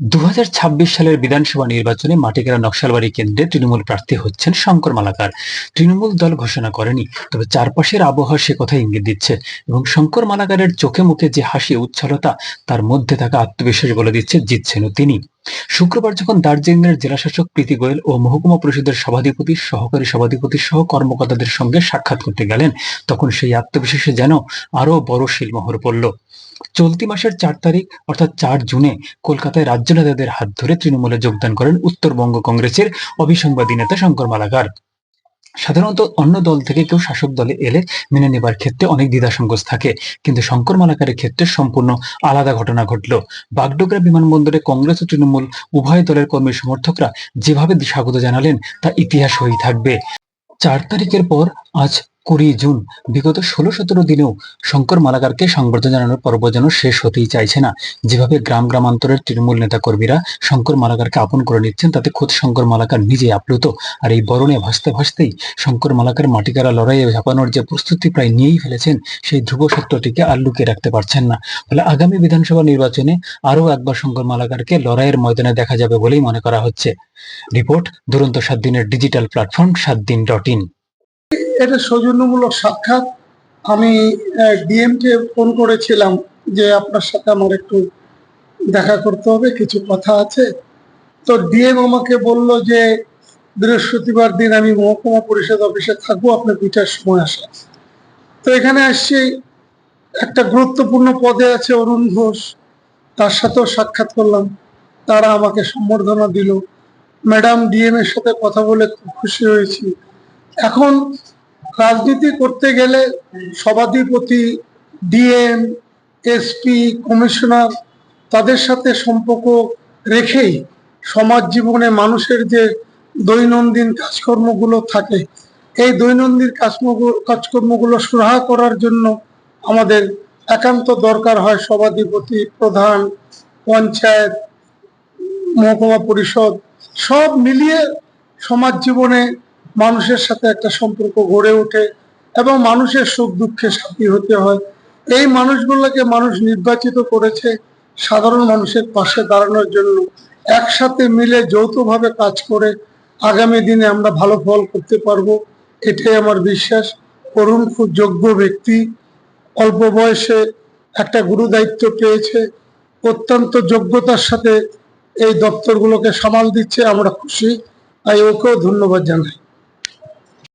দু হাজার ছাব্বিশ সালের বিধানসভা নির্বাচনে মাটিকেরা নকশালবাড়ি কেন্দ্রে তৃণমূল প্রার্থী হচ্ছেন শঙ্কর মালাকার। তৃণমূল দল ঘোষণা করেনি, তবে চারপাশের আবহাওয়া সে কথা ইঙ্গিত দিচ্ছে এবং শঙ্কর মালাকারের চোখে মুখে যে হাসি উচ্ছলতা, তার মধ্যে থাকা আত্মবিশ্বাস বলে দিচ্ছে জিতছেনও তিনি। শুক্রবার যখন দার্জিলিংয়ের জেলাশাসক প্রীতি গোয়েল ও মহকুমা পরিষদের সভাধিপতি, সহকারী সভাধিপতি সহ কর্মকর্তাদের সঙ্গে সাক্ষাৎ করতে গেলেন, তখন সেই আত্মবিশ্বাসে যেন আরও বড় শিলমোহর পড়ল। চলতি মাসের চার তারিখ, অর্থাৎ চার জুনে, কলকাতায় রাজ্য নেতাদের হাত ধরে তৃণমূলে যোগদান করেন উত্তরবঙ্গ কংগ্রেসের অভিসংবাদী নেতা শঙ্কর মালাকার। সাধারণত অন্য দল থেকে কেউ শাসক দলে এলে মেনে নেবার ক্ষেত্রে অনেক দ্বিধাসংকোচ থাকে। কিন্তু শঙ্কর মালাকারের ক্ষেত্রে সম্পূর্ণ আলাদা ঘটনা ঘটল। বাগডোগরা বিমানবন্দরে কংগ্রেস ও তৃণমূল উভয় দলের কর্মী সমর্থকরা যেভাবে স্বাগত জানালেন, তা ইতিহাস হয়েই থাকবে। চার তারিখের পর আজ কুড়ি জুন, বিগত ষোলো সতেরো দিনেও শঙ্কর মালাকারকে সংবর্ধনা জানানোর পর্ব যেন শেষ হতেই চাইছে না। যেভাবে গ্রাম গ্রামান্তরের তৃণমূল নেতা কর্মীরা শঙ্কর মালাকারকে আপন করে নিচ্ছেন, তাতে খোদ শঙ্কর মালাকার নিজে আপ্লুত। আর এই বরণে ভাসতে ভাসতেই শঙ্কর মালাকার মাটিকারা লড়াইয়ে ঝাঁপানোর যে প্রস্তুতি প্রায় নিয়েই ফেলেছেন, সেই ধ্রুব সত্যটিকে আর লুকিয়ে রাখতে পারছেন না। ফলে আগামী বিধানসভা নির্বাচনে আরও একবার শঙ্কর মালাকারকে লড়াইয়ের ময়দানে দেখা যাবে বলেই মনে করা হচ্ছে। রিপোর্ট, দুরন্ত সাত দিনের ডিজিটাল প্ল্যাটফর্ম, সাত দিন ডট ইন। এটা সৌজন্যমূলক সাক্ষাৎ। আমি ডিএম কে ফোন করেছিলাম যে আপনার সাথে আমার একটু দেখা করতে হবে, কিছু কথা আছে। তো ডিএম আমাকে বলল যে, বৃহস্পতিবার দিন আমি মহকুমা পরিষদ অফিসে থাকব আপনি দুইটার সময় আসেন তো এখানে আসছি, একটা গুরুত্বপূর্ণ পদে আছে অরুণ ঘোষ, তার সাথেও সাক্ষাৎ করলাম। তারা আমাকে সম্বর্ধনা দিল। ম্যাডাম ডিএম এর সাথে কথা বলে খুব খুশি হয়েছি। এখন রাজনীতি করতে গেলে সভাধিপতি, ডিএম, এসপি, কমিশনার তাদের সাথে সম্পর্ক রেখেই সমাজ জীবনে মানুষের যে দৈনন্দিন কাজকর্মগুলো থাকে, এই দৈনন্দিন কাজকর্ম, কাজকর্মগুলো সুরাহা করার জন্য আমাদের একান্ত দরকার হয় সভাধিপতি, প্রধান, পঞ্চায়েত, মহকুমা পরিষদ, সব মিলিয়ে সমাজ জীবনে মানুষের সাথে একটা সম্পর্ক গড়ে ওঠে এবং মানুষের সুখ দুঃখে সাথী হতে হয়। এই মানুষগুলোকে মানুষ নির্বাচিত করেছে সাধারণ মানুষের পাশে দাঁড়ানোর জন্য। একসাথে মিলে যৌথভাবে কাজ করে আগামী দিনে আমরা ভালো ফল করতে পারব, এটাই আমার বিশ্বাস। করুণ খুব যোগ্য ব্যক্তি, অল্প বয়সে একটা গুরু দায়িত্ব পেয়েছে, অত্যন্ত যোগ্যতার সাথে এই দপ্তরগুলোকে সামাল দিচ্ছে, আমরা খুশি। তাই ওকেও ধন্যবাদ জানাই।